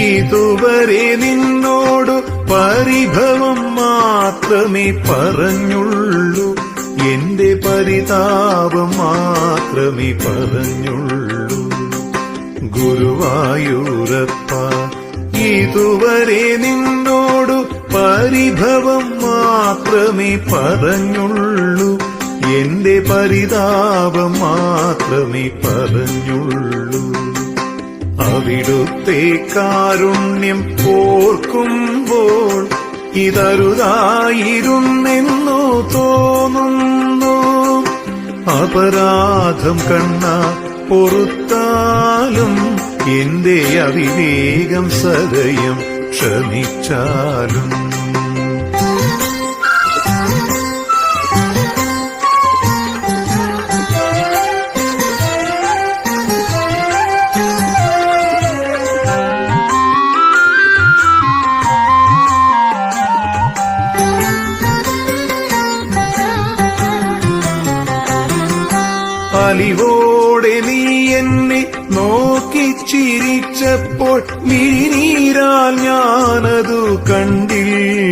ഇതുവരെ നിന്നോട് പരിഭവം മാത്രമേ പറഞ്ഞുള്ളൂ. എന്റെ പരിതാപം മാത്രമേ പറഞ്ഞുള്ളൂ. ഗുരുവായൂരപ്പ ഇതുവരെ നിന്നോട് പരിഭവം മാത്രമേ പറഞ്ഞുള്ളൂ. എന്റെ പരിതാപം മാത്രമേ പറഞ്ഞുള്ളൂ. അവിടുത്തെ കാരുണ്യം ഓർക്കുമ്പോൾ ഇതരുതായിരുന്നെന്നു തോന്നുന്നു. അപരാധം കണ്ണ പൊറുത്താലും എന്റെ അവിവേകം സദയം ക്ഷമിച്ചാലും. അലിവോടെ നീ എന്നെ നോക്കി ചിരിച്ചപ്പോൾ മിഴിനീരാൽ ഞാനതു കണ്ടില്ല.